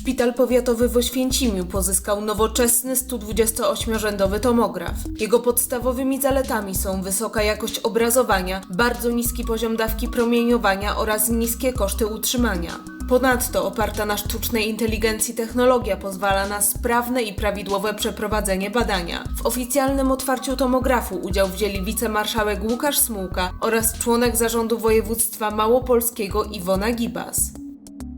Szpital Powiatowy w Oświęcimiu pozyskał nowoczesny 128-rzędowy tomograf. Jego podstawowymi zaletami są wysoka jakość obrazowania, bardzo niski poziom dawki promieniowania oraz niskie koszty utrzymania. Ponadto oparta na sztucznej inteligencji technologia pozwala na sprawne i prawidłowe przeprowadzenie badania. W oficjalnym otwarciu tomografu udział wzięli wicemarszałek Łukasz Smułka oraz członek zarządu województwa małopolskiego Iwona Gibas.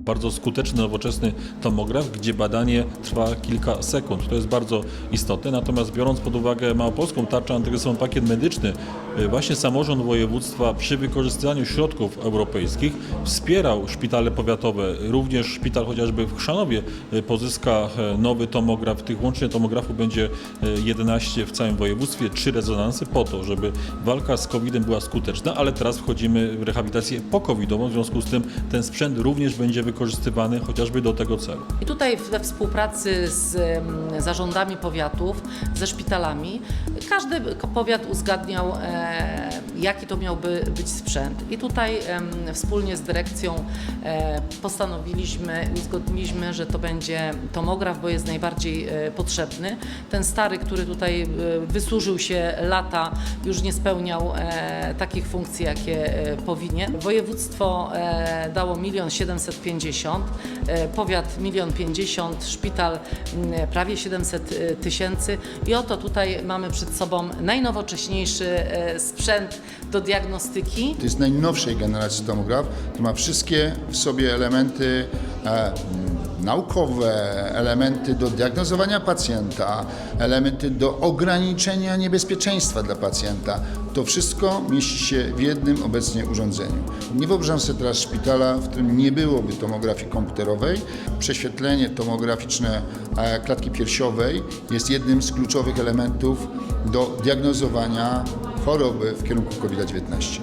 Bardzo skuteczny, nowoczesny tomograf, gdzie badanie trwa kilka sekund. To jest bardzo istotne. Natomiast biorąc pod uwagę małopolską tarczę antykryzysową pakiet medyczny, y, właśnie samorząd województwa przy wykorzystaniu środków europejskich wspierał szpitale powiatowe. Również szpital chociażby w Chrzanowie y, pozyska e, nowy tomograf. Tych łącznie tomografów będzie e, 11 w całym województwie, trzy rezonansy po to, żeby walka z COVID-em była skuteczna, ale teraz wchodzimy w rehabilitację po-covidową, w związku z tym ten sprzęt również będzie wykorzystywany chociażby do tego celu. I tutaj we współpracy z zarządami powiatów, ze szpitalami, każdy powiat uzgadniał, e, jaki to miałby być sprzęt. I tutaj wspólnie z dyrekcją e, postanowiliśmy, uzgodniliśmy, że to będzie tomograf, bo jest najbardziej e, potrzebny. Ten stary, który tutaj e, wysłużył się lata, już nie spełniał takich funkcji, jakie powinien. Województwo dało milion 750, e, powiat milion 50, szpital prawie 700 e, tysięcy i oto tutaj mamy przed sobą najnowocześniejszy sprzęt do diagnostyki. To jest najnowszej generacji tomograf, to ma wszystkie w sobie elementy e, naukowe, elementy do diagnozowania pacjenta, elementy do ograniczenia niebezpieczeństwa dla pacjenta. To wszystko mieści się w jednym obecnie urządzeniu. Nie wyobrażam sobie teraz szpitala, w którym nie byłoby tomografii komputerowej. Prześwietlenie tomograficzne e, klatki piersiowej jest jednym z kluczowych elementów do diagnozowania choroby w kierunku COVID-19.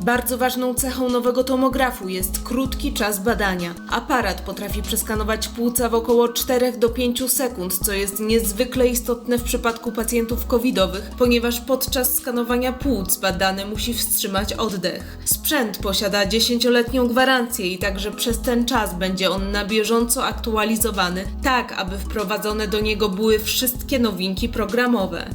Bardzo ważną cechą nowego tomografu jest krótki czas badania. Aparat potrafi przeskanować płuca w około 4 do 5 sekund, co jest niezwykle istotne w przypadku pacjentów covidowych, ponieważ podczas skanowania płuc badany musi wstrzymać oddech. Sprzęt posiada 10-letnią gwarancję i także przez ten czas będzie on na bieżąco aktualizowany, tak aby wprowadzone do niego były wszystkie nowinki programowe.